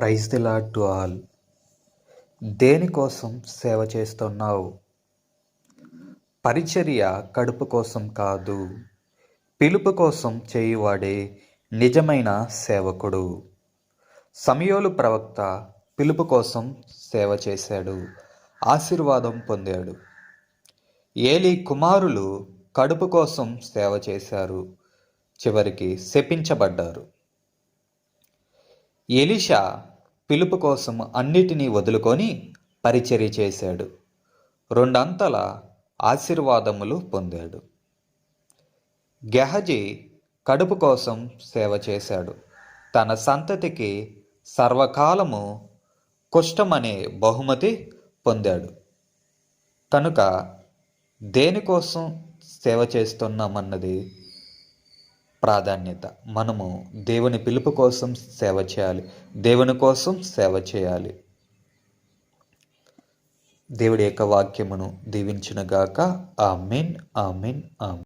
Praise the Lord to all. దేనికోసం సేవ చేస్తున్నావు? పరిచర్య కడుపు కోసం కాదు పిలుపు కోసం చేయువాడే నిజమైన సేవకుడు. సమయోలు ప్రవక్త పిలుపు కోసం సేవ చేశాడు ఆశీర్వాదం పొందాడు. ఏలి కుమారులు కడుపు కోసం సేవ చేశారు చివరికి శపించబడ్డారు. ఎలిషా పిలుపు కోసం అన్నిటినీ వదులుకొని పరిచర్య చేశాడు. రెండంతల ఆశీర్వాదములు పొందాడు. గెహజీ కడుపు కోసం సేవ చేశాడు. తన సంతతికి సర్వకాలము కుష్టమనే బహుమతి పొందాడు. కనుక దేనికోసం సేవ చేస్తున్నామన్నది ప్రాధాన్యత. మనము దేవుని పిలుపు కోసం సేవ చేయాలి. దేవుని కోసం సేవ చేయాలి. దేవుడి యొక్క వాక్యమును దీవించునుగాక. Amen amen amen.